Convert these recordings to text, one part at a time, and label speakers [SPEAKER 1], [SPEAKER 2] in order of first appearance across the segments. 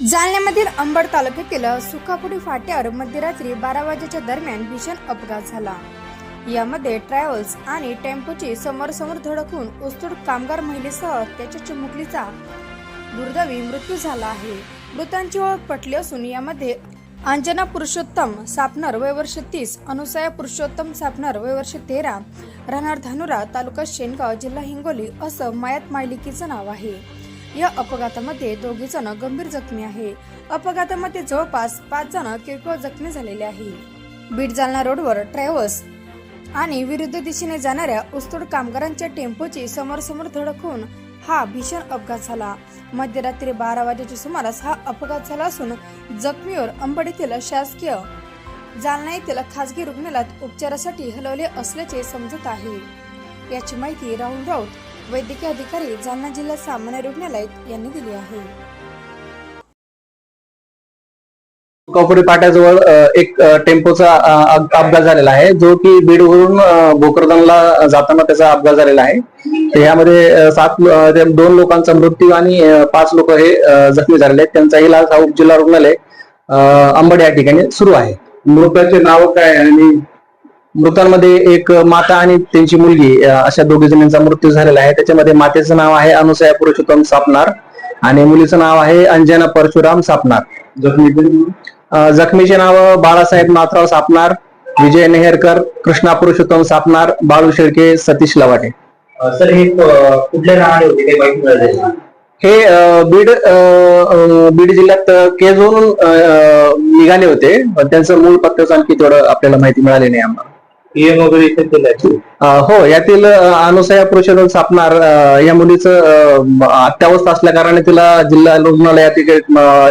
[SPEAKER 1] जालन्यामधील अंबड तालुक्यातील सुखापुडी फाट्यावर मध्यरात्री बारा वाजेच्या दरम्यान भीषण अपघात झाला. यामध्ये ट्रॅव्हल्स आणि टेम्पोची समोरसमोर धडक होऊन उस्तूड कामगार महिलेसह त्याच्या चिमुकलीचा दुर्दैवी मृत्यू झाला आहे. मृतांची ओळख पटली असून यामध्ये अंजना पुरुषोत्तम सापनर वयवर्ष तीस अनुसया पुरुषोत्तम सापनर वयवर्ष तेरा राहणार धानुरा तालुका शेनगाव जिल्हा हिंगोली असं मयात मायलिकीचं नाव आहे. या अपघातामध्ये दोघे जण गंभीर जखमी आहे. अपघातामध्ये जवळपास पाच जण किरकोळ जखमी झालेले आहे. बीड जालना रोडवर ट्रॅव्हल्स आणि विरुद्ध दिशेने जाणाऱ्या उस्तोड कामगारांच्या टेम्पोची समोरसमोर धडक होऊन हा भीषण अपघात झाला. मध्यरात्री बारा वाजेच्या सुमारास हा अपघात झाला असून जखमीवर अंबड येथील शासकीय जालना येथील खासगी रुग्णालयात उपचारासाठी हलवले असल्याचे समजत आहे. याची माहिती राहुल राऊत वैद्यकीय अधिकारी जालना जिल्हा सामान्य रुग्णालय यांनी दिली आहे.
[SPEAKER 2] कॉपरी पाट्याजवळ एक टेम्पोचा अपघात झालेला आहे जो की बीडवरून अ, भोकरदनला जाताना त्याचा अपघात झालेला आहे. यामध्ये सात दोन लोकांचा मृत्यू आणि पाच लोक हे जखमी झालेले आहेत. त्यांचा इलाज हा उपजिल्हा रुग्णालय अंबड या ठिकाणी सुरू आहे. मृताचे नाव काय आणि मृतांमध्ये एक माता आणि त्यांची मुलगी अशा दोघी जणांचा मृत्यू झालेला आहे. त्याच्यामध्ये मातेचं नाव आहे अनुसया पुरुषोत्तम सापनार आणि मुलीचं नाव आहे अंजना परशुराम सापनार जखमी जखमीचे नाव बाळासाहेब नाथराव सापनार विजय नेहरकर कृष्णा पुरुषोत्तम सापनार बाळू शेळके सतीश लवाटे.
[SPEAKER 3] सर हे क- कुठले राहणारे होते? काही
[SPEAKER 2] हे बीड बीड जिल्ह्यात केजवरून निघाले होते. पण त्यांचं मूळ पत्त्याचं आणखी थोडं आपल्याला माहिती मिळाली नाही आम्हाला.
[SPEAKER 3] पीएम वगैरे इथे केलंय
[SPEAKER 2] अ, हो यातील अनुसया सापनार अ, या मुलीचं अत्यावस्था असल्या कारणाने तिला जिल्हा रुग्णालयात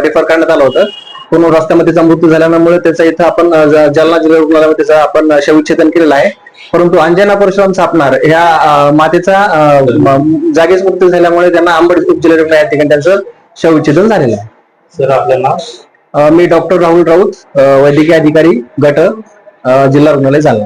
[SPEAKER 2] रेफर करण्यात आलं होतं. पण रस्त्यामध्ये तिचा मृत्यू झाल्यामुळे त्याचा इथं आपण जालना जिल्हा रुग्णालयामध्ये त्याचा आपण शवविच्छेदन केलेलं आहे. परंतु अंजना परशुराम सापनार ह्या मातेचा जागीच मृत्यू झाल्यामुळे त्यांना अंबड उपजिल्हा रुग्णालयात ठिकाणी त्यांचं शवविच्छेदन झालेलं आहे.
[SPEAKER 3] सर आपलं नाव?
[SPEAKER 2] मी डॉक्टर राहुल राऊत वैद्यकीय अधिकारी गट जिल्हा रुग्णालय जालना.